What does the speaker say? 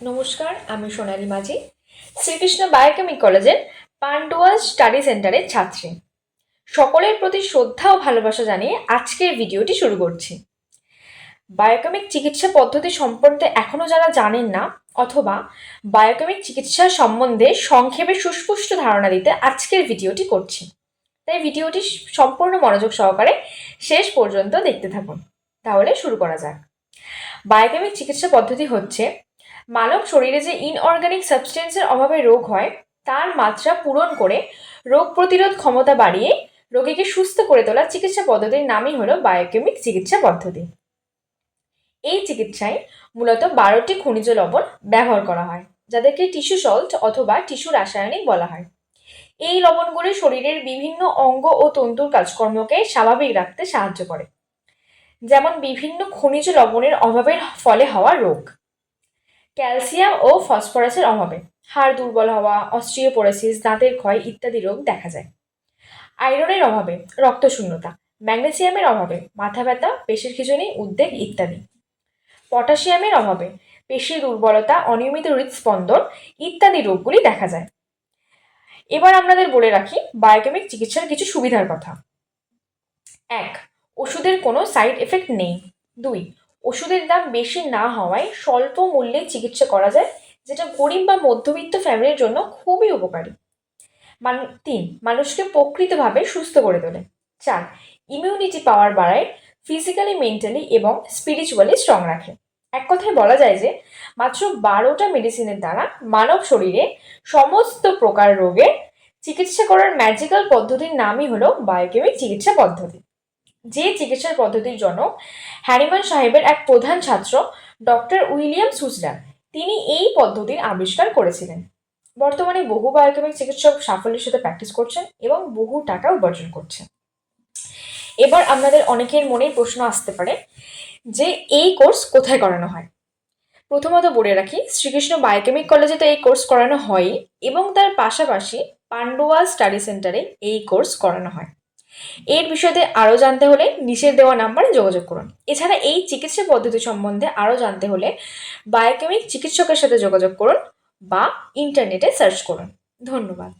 নমস্কার, আমি সোনালী মাঝি। শ্রীকৃষ্ণ বায়োকেমিক কলেজের পান্ডুয়া স্টাডি সেন্টারের ছাত্রী। সকলের প্রতি শ্রদ্ধা ও ভালোবাসা জানিয়ে আজকের ভিডিওটি শুরু করছি। বায়োকেমিক চিকিৎসা পদ্ধতি সম্পর্কে এখনও যারা জানেন না, অথবা বায়োকেমিক চিকিৎসা সম্বন্ধে সংক্ষেপে সুস্পষ্ট ধারণা দিতে আজকের ভিডিওটি করছি। তাই ভিডিওটি সম্পূর্ণ মনোযোগ সহকারে শেষ পর্যন্ত দেখতে থাকুন। তাহলে শুরু করা যাক। বায়োকেমিক চিকিৎসা পদ্ধতি হচ্ছে মানব শরীরে যে ইনঅর্গানিক সাবস্টেন্সের অভাবে রোগ হয়, তার মাত্রা পূরণ করে রোগ প্রতিরোধ ক্ষমতা বাড়িয়ে রোগীকে সুস্থ করে তোলা চিকিৎসা পদ্ধতির নামই হলো বায়োকেমিক চিকিৎসা পদ্ধতি। এই চিকিৎসায় মূলত বারোটি খনিজ লবণ ব্যবহার করা হয়, যাদেরকে টিস্যু সল্ট অথবা টিস্যু রাসায়নিক বলা হয়। এই লবণগুলি শরীরের বিভিন্ন অঙ্গ ও তন্তুর কাজকর্মকে স্বাভাবিক রাখতে সাহায্য করে, যেমন বিভিন্ন খনিজ লবণের অভাবের ফলে হওয়া রোগ। ক্যালসিয়াম ও ফসফরাসের অভাবে হাড় দুর্বল হওয়া, অস্ট্রিওপোরোসিস, দাঁতের ক্ষয় ইত্যাদি রোগ দেখা যায়। আয়রনের অভাবে রক্তশূন্যতা, ম্যাগনেসিয়ামের অভাবে মাথা ব্যথা, পেশির খিঁচুনি, উদ্বেগ ইত্যাদি। পটাশিয়ামের অভাবে পেশির দুর্বলতা, অনিয়মিত হৃদস্পন্দন ইত্যাদি রোগগুলি দেখা যায়। এবার আপনাদের বলে রাখি বায়োকেমিক চিকিৎসার কিছু সুবিধার কথা। এক, ওষুধের কোনো সাইড এফেক্ট নেই। দুই ওষুধের দাম বেশি না হওয়ায় স্বল্প মূল্যে চিকিৎসা করা যায়, যেটা গরিব বা মধ্যবিত্ত ফ্যামিলির জন্য খুবই উপকারী। মান, তিন, মানুষকে প্রকৃতভাবে সুস্থ করে তোলে। চার ইমিউনিটি পাওয়ার বাড়ায় ফিজিক্যালি মেন্টালি এবং স্পিরিচুয়ালি স্ট্রং রাখে। এক কথায় বলা যায় যে, মাত্র বারোটা মেডিসিনের দ্বারা মানব শরীরে সমস্ত প্রকার রোগের চিকিৎসা করার ম্যাজিক্যাল পদ্ধতির নামই হলো বায়োকেমিক চিকিৎসা পদ্ধতি। যে চিকিৎসার পদ্ধতির জন্য হ্যারিমান সাহেবের এক প্রধান ছাত্র, ডক্টর উইলিয়াম সুসডার তিনি এই পদ্ধতির আবিষ্কার করেছিলেন। বর্তমানে বহু বায়োকেমিক চিকিৎসক সাফল্যের সাথে প্র্যাকটিস করছেন এবং বহু টাকা উপার্জন করছেন। এবার আপনাদের অনেকের মনে প্রশ্ন আসতে পারে যে এই কোর্স কোথায় করানো হয়? প্রথমত বলে রাখি, শ্রীকৃষ্ণ বায়োকেমিক কলেজে তো এই কোর্স করানো হয়ই এবং তার পাশাপাশি পান্ডুয়া স্টাডি সেন্টারে এই কোর্স করানো হয়। এর বিষয়ে আরও জানতে হলে নিচের দেওয়া নাম্বারে যোগাযোগ করুন। এছাড়া এই চিকিৎসা পদ্ধতি সম্বন্ধে আরও জানতে হলে বায়োকেমিক চিকিৎসকের সাথে যোগাযোগ করুন বা ইন্টারনেটে সার্চ করুন। ধন্যবাদ।